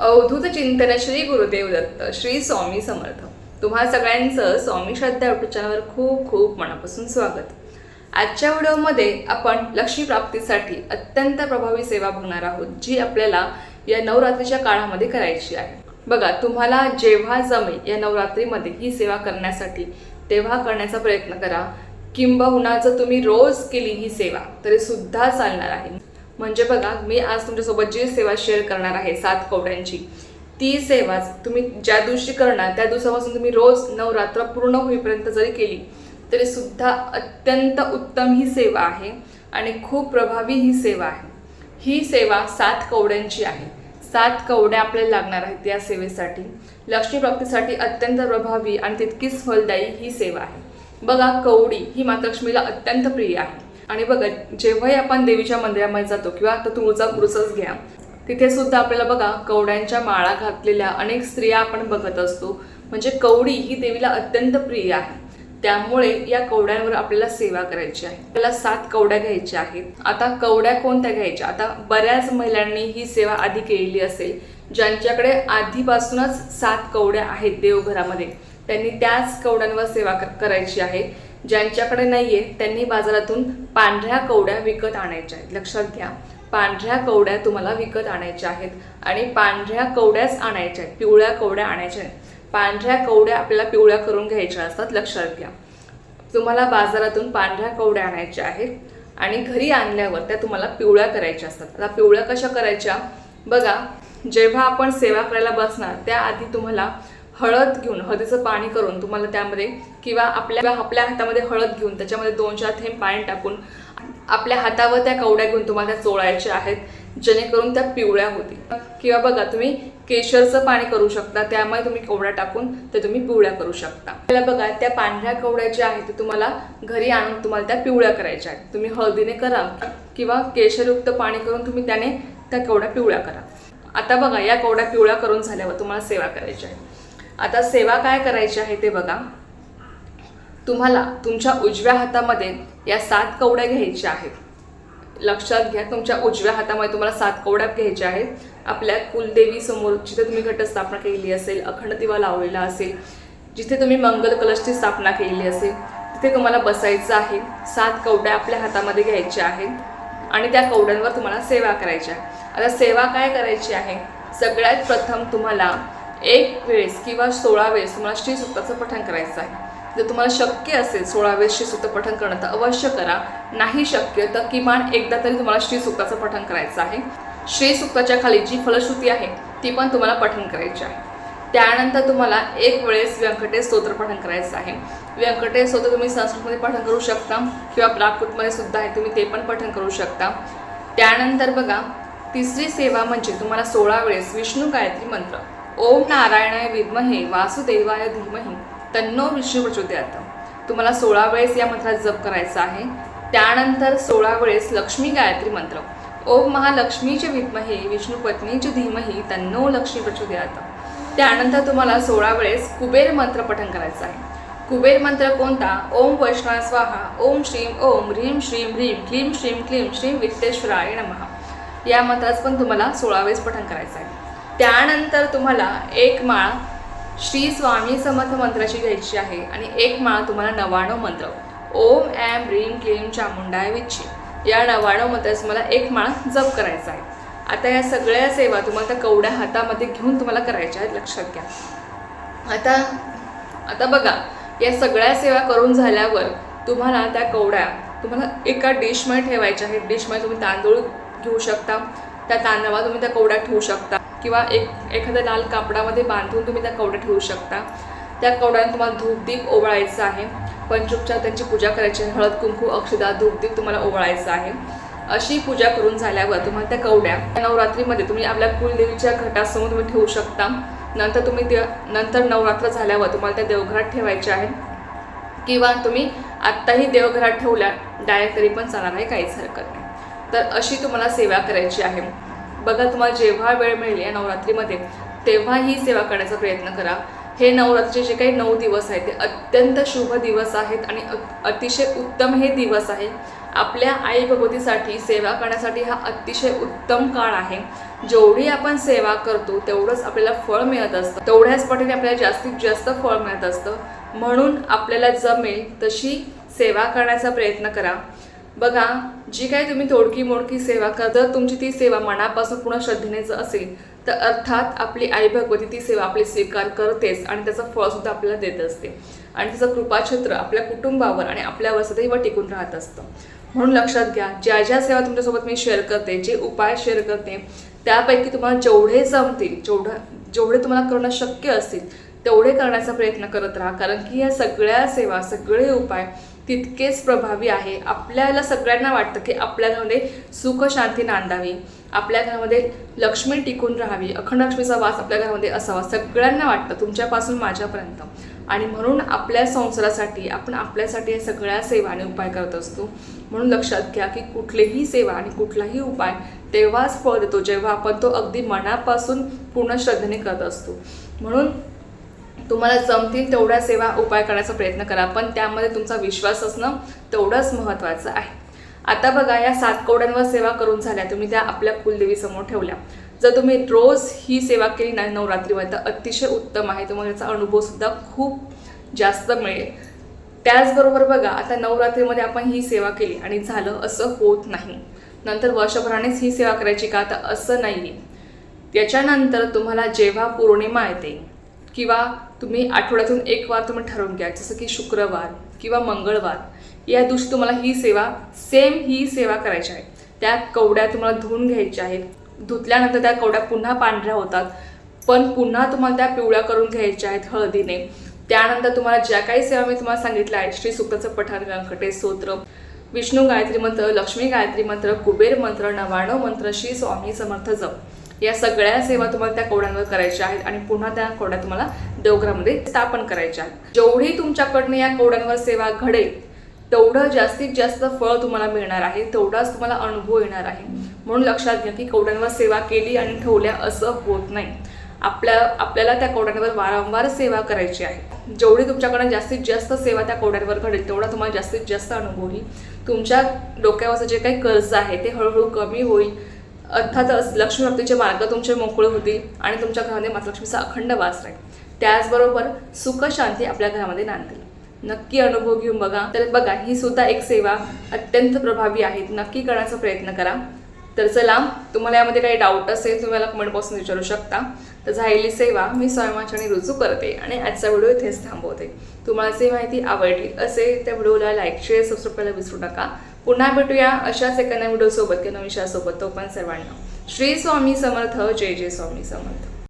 अवधूत चिंतन श्री गुरुदेव दत्त श्री स्वामी समर्थ. तुम्हा सगळ्यांचं स्वामी श्रद्धा युट्यूब चॅनलवर खूप खूप मनापासून स्वागत. आजच्या व्हिडिओमध्ये आपण लक्ष्मी प्राप्तीसाठी अत्यंत प्रभावी सेवा बघणार आहोत जी आपल्याला या नवरात्रीच्या काळामध्ये करायची आहे. बघा तुम्हाला जेव्हा जमेल या नवरात्रीमध्ये ही सेवा करण्यासाठी तेव्हा करण्याचा प्रयत्न करा. किंबहुना जर तुम्ही रोज केली ही सेवा तरी सुद्धा चालणार आहे. म्हणजे बघा मी आज तुमच्यासोबत जी सेवा शेअर करणार आहे सात कवड्यांची ती सेवाच तुम्ही ज्या दिवशी करणार त्या दिवसापासून तुम्ही रोज नवरात्र पूर्ण होईपर्यंत जरी केली तरी सुद्धा अत्यंत उत्तम ही सेवा आहे आणि खूप प्रभावी ही सेवा आहे. ही सेवा सात कवड्यांची आहे. सात कवड्या आपल्याला लागणार आहेत या सेवेसाठी. लक्ष्मीप्राप्तीसाठी अत्यंत प्रभावी आणि तितकीच फलदायी ही सेवा आहे. बघा कवडी ही मातलक्ष्मीला अत्यंत प्रिय आहे. आणि बघा जेव्हाही आपण देवीच्या मंदिरामध्ये जातो किंवा आता तुळजा पुरुषच घ्या तिथे सुद्धा आपल्याला बघा कवड्यांच्या माळा घातलेल्या अनेक स्त्रिया आपण बघत असतो. म्हणजे कवडी ही देवीला अत्यंत प्रिय आहे. त्यामुळे या कवड्यांवर आपल्याला सेवा करायची आहे. आपल्याला सात कवड्या घ्यायच्या आहेत. आता कवड्या कोणत्या घ्यायच्या? आता बऱ्याच महिलांनी ही सेवा आधी केलेली असेल. ज्यांच्याकडे आधीपासूनच सात कवड्या आहेत देवघरामध्ये त्यांनी त्याच कवड्यांवर सेवा करायची आहे. ज्यांच्याकडे नाही आहे त्यांनी बाजारातून पांढऱ्या कवड्या विकत आणायच्या आहेत. लक्षात घ्या पांढऱ्या कवड्या तुम्हाला विकत आणायच्या आहेत आणि पांढऱ्या कवड्याच आणायच्या आहेत पिवळ्या कवड्या आणायच्या आहेत. पांढऱ्या कवड्या आपल्याला पिवळ्या करून घ्यायच्या असतात लक्षात घ्या. तुम्हाला बाजारातून पांढऱ्या कवड्या आणायच्या आहेत आणि घरी आणल्यावर त्या तुम्हाला पिवळ्या करायच्या असतात. आता पिवळ्या कशा करायच्या? बघा जेव्हा आपण सेवा करायला बसणार त्याआधी तुम्हाला हळद घेऊन हळदीचं पाणी करून तुम्हाला त्यामध्ये किंवा आपल्या आपल्या हातामध्ये हळद घेऊन त्याच्यामध्ये दोन चार थेंब पाणी टाकून आपल्या हातावर त्या कवड्या घेऊन तुम्हाला त्या चोळायच्या आहेत जेणेकरून त्या पिवळ्या होतील. किंवा बघा तुम्ही केशरचं पाणी करू शकता त्यामुळे तुम्ही कवड्या टाकून ते तुम्ही पिवळ्या करू शकता. आपल्याला बघा त्या पांढऱ्या कवड्या ज्या आहेत ते तुम्हाला घरी आणून तुम्हाला त्या पिवळ्या करायच्या आहेत. तुम्ही हळदीने करा किंवा केशरयुक्त पाणी करून तुम्ही त्याने त्या कवड्या पिवळ्या करा. आता बघा या कवड्या पिवळ्या करून झाल्यावर तुम्हाला सेवा करायची आहे आता सेवा काय करायची आहे ते बघा. तुम्हाला तुमच्या उजव्या हातामध्ये या सात कवड्या घ्यायच्या आहेत. लक्षात घ्या तुमच्या उजव्या हातामध्ये तुम्हाला सात कवड्या घ्यायच्या आहेत. आपल्या कुलदेवी समोर जिथे तुम्ही घटस्थापना केलेली असेल अखंड दिवा लावलेला असेल जिथे तुम्ही मंगल कलशची स्थापना केलेली असेल तिथे तुम्हाला बसायचं आहे. सात कवड्या आपल्या हातामध्ये घ्यायच्या आहेत आणि त्या कवड्यांवर तुम्हाला सेवा करायची आहे आता सेवा काय करायची आहे? सगळ्यात प्रथम तुम्हाला एक वेळेस किंवा सोळा वेळेस तुम्हाला श्रीसुक्ताचं पठण करायचं आहे. जर तुम्हाला शक्य असेल सोळा वेळेस श्रीसूक्त पठण करणं तर अवश्य करा. नाही शक्य तर किमान एकदा तरी तुम्हाला श्रीसूक्ताचं पठण करायचं आहे. श्रीसूक्ताच्या खाली जी फलश्रुती आहे ती पण तुम्हाला पठण करायची आहे. त्यानंतर तुम्हाला एक वेळेस व्यंकटेश स्तोत्र पठण करायचं आहे. व्यंकटेश स्तोत्र तुम्ही संस्कृतमध्ये पठण करू शकता किंवा प्राकृतमध्ये सुद्धा आहे तुम्ही ते पण पठण करू शकता. त्यानंतर बघा तिसरी सेवा म्हणजे तुम्हाला सोळा वेळेस विष्णू गायत्री मंत्र. ओम नारायणाय विद्महे वासुदेवाय धीमहि तन्नो विष्णू प्रचोदयात तुम्हाला सोळा वेळेस या मंत्रात जप करायचा आहे. त्यानंतर सोळा वेळेस लक्ष्मी गायत्री मंत्र. ओम महालक्ष्मीचे विद्महे विष्णू पत्नीचे धीमहि तन्नो लक्ष्मी प्रचोदयात. त्यानंतर तुम्हाला सोळा वेळेस कुबेर मंत्र पठण करायचं आहे. कुबेर मंत्र कोणता? ओम वैष्णव स्वाहा ओम श्रीम ओम ह्रीम श्रीम ह्रीम क्लीम श्रीम क्लीम श्रीम वित्तेश्वराय नमः. या मंत्राचं पण तुम्हाला सोळा वेळेस पठण करायचं आहे. त्यानंतर तुम्हाला एक माळ श्री स्वामी समर्थ मंत्राची घ्यायची आहे आणि एक माळ तुम्हाला नवाणव मंत्र. ओम ॲम ह्रीम क्लीम चामुंडाय विच्छी. या नवाणव मंत्राचं तुम्हाला एक माळ जप करायचा आहे. आता या सगळ्या सेवा तुम्हाला त्या कवड्या हातामध्ये घेऊन तुम्हाला करायच्या आहेत. लक्षात घ्या. आता आता बघा या सगळ्या सेवा करून झाल्यावर तुम्हाला त्या कवड्या तुम्हाला एका डिशमध्ये ठेवायच्या आहेत. डिशमध्ये तुम्ही तांदूळ घेऊ शकता. त्या तांदळावर तुम्ही त्या कवड्या ठेवू शकता. किंवा एक एखाद्या लाल कापडामध्ये बांधून तुम्ही त्या कवड्या ठेवू शकता. त्या कवड्याने तुम्हाला धूपदीप ओवळायचं आहे. पंचोपचार त्यांची पूजा करायची आहे. हळद कुंकू अक्षदा धूपदीप तुम्हाला ओवळायचं आहे. अशी पूजा करून झाल्यावर तुम्हाला त्या कवड्या नवरात्रीमध्ये तुम्ही आपल्या कुलदेवीच्या घटासमोर तुम्ही ठेवू शकता. नंतर तुम्ही ते नंतर नवरात्र झाल्यावर तुम्हाला त्या देवघरात ठेवायच्या आहे. किंवा तुम्ही आत्ताही देवघरात ठेवल्या डायरेक्ट तरी पण चालणार आहे काहीच हरकत नाही. तर अशी तुम्हाला सेवा करायची आहे. बघा तुम्हाला जेव्हा वेळ मिळेल या नवरात्रीमध्ये तेव्हा ही सेवा करण्याचा प्रयत्न करा. हे नवरात्रीचे जे काही नऊ दिवस आहेत ते अत्यंत शुभ दिवस आहेत आणि अतिशय उत्तम हे दिवस आहे. आपल्या आई भगवतीसाठी सेवा करण्यासाठी हा अतिशय उत्तम काळ आहे. जेवढी आपण सेवा करतो तेवढंच आपल्याला फळ मिळत असतं. तेवढ्याच पटीने आपल्याला जास्तीत जास्त फळ मिळत असतं. म्हणून आपल्याला जमेल तशी सेवा करण्याचा प्रयत्न करा. बघा जी काही तुम्ही तोडकी मोडकी सेवा करा जर तुमची ती सेवा मनापासून पूर्ण श्रद्धेने जर असेल तर अर्थात आपली आई भगवती ती सेवा आपली स्वीकार करतेच आणि त्याचं फळसुद्धा आपल्याला देत असते. आणि तिचं कृपाछत्र आपल्या कुटुंबावर आणि आपल्यावर सदैव टिकून राहत असतं. म्हणून लक्षात घ्या ज्या ज्या सेवा तुमच्यासोबत मी शेअर करते जे उपाय शेअर करते त्यापैकी तुम्हाला जेवढे जमतील जेवढं जेवढे तुम्हाला करणं शक्य असतील तेवढे करण्याचा प्रयत्न करत राहा. कारण की या सगळ्या सेवा सगळे उपाय तितकेच प्रभावी आहे. आपल्याला सगळ्यांना वाटतं की आपल्या घरामध्ये सुख शांती नांदावी. आपल्या घरामध्ये लक्ष्मी टिकून राहावी. अखंड लक्ष्मीचा वास आपल्या घरामध्ये असावा. सगळ्यांना वाटतं तुमच्यापासून माझ्यापर्यंत. आणि म्हणून आपल्या संसारासाठी आपण आपल्यासाठी या सगळ्या सेवाने उपाय करत असतो. म्हणून लक्षात घ्या की कुठलीही सेवा आणि कुठलाही उपाय तेव्हाच फळ देतो. जेव्हा आपण तो अगदी मनापासून पूर्ण श्रद्धेने करत असतो. म्हणून तुम्हाला जमतील तेवढ्या सेवा उपाय करण्याचा प्रयत्न करा पण त्यामध्ये तुमचा विश्वास असणं तेवढंच महत्त्वाचं आहे. आता बघा या सात कवड्यांवर सेवा करून झाल्या तुम्ही त्या आपल्या कुलदेवीसमोर ठेवल्या. जर तुम्ही रोज ही सेवा केली नाही नवरात्रीमध्ये तर अतिशय उत्तम आहे तुम्हाला याचा अनुभवसुद्धा खूप जास्त मिळेल. त्याचबरोबर बघा आता नवरात्रीमध्ये आपण ही सेवा केली आणि झालं असं होत नाही. नंतर वर्षभरानेच ही सेवा करायची का? तर असं नाही आहे त्याच्यानंतर तुम्हाला जेव्हा पौर्णिमा येते किंवा तुम्ही आठवड्यातून एक वार तुम्ही ठरवून घ्या जसं की शुक्रवार किंवा मंगळवार या दिवशी तुम्हाला ही सेवा सेम ही सेवा करायची आहे. त्या कवड्या तुम्हाला धुवून घ्यायच्या आहेत. धुतल्यानंतर त्या कवड्या पुन्हा पांढऱ्या होतात. पण पुन्हा तुम्हाला त्या पिवळ्या करून घ्यायच्या आहेत हळदीने. त्यानंतर तुम्हाला ज्या काही सेवा मी तुम्हाला सांगितल्या आहेत श्री सुक्ताचं पठार व्यंकटेश स्तोत्र विष्णू गायत्री मंत्र लक्ष्मी गायत्री मंत्र कुबेर मंत्र नवाणव मंत्र श्री स्वामी समर्थ जप. या सगळ्या सेवा तुम्हाला त्या कोड्यांवर करायच्या आहेत आणि पुन्हा त्या कोड्या तुम्हाला देवघरामध्ये स्थापन करायच्या आहेत. जेवढी तुमच्याकडनं या कोड्यांवर सेवा घडेल तेवढं जास्तीत जास्त फळ तुम्हाला मिळणार आहे तेवढाच तुम्हाला अनुभव येणार आहे. म्हणून लक्षात घ्या की कवड्यांवर सेवा केली आणि ठेवल्या असं होत नाही. आपल्या आपल्याला त्या कवड्यांवर वारंवार सेवा करायची आहे. जेवढी तुमच्याकडनं जास्तीत जास्त सेवा त्या कवड्यांवर घडेल तेवढा तुम्हाला जास्तीत जास्त अनुभव येईल तुमच्या डोक्यावरचं जे काही कर्ज आहे ते हळूहळू कमी होईल. अर्थातच लक्ष्मीप्राप्तीचे मार्ग तुमचे मोकळे होतील आणि तुमच्या घरामध्ये मातलक्ष्मीचा अखंड वास राहील. त्याचबरोबर सुखशांती आपल्या घरामध्ये नांदेल. नक्की अनुभव घेऊन बघा. तर बघा ही सुद्धा एक सेवा अत्यंत प्रभावी आहे. नक्की करण्याचा प्रयत्न करा. तर चला तुम्हाला यामध्ये काही डाऊट असेल तुम्ही मला कमेंट बॉक्समध्ये विचारू शकता. तर झालेली सेवा मी स्वयंवाचने रुजू करते आणि आजचा व्हिडिओ इथेच थांबवते. तुम्हाला जी माहिती आवडली असेल त्या व्हिडिओला लाईक शेअर सबस्क्राईब करायला विसरू नका. पुन्हा भेटूया अशाच एका नवीन व्हिडिओसोबत किंवा विषयासोबत तो पण सर्वांना. श्री स्वामी समर्थ जय जय स्वामी समर्थ.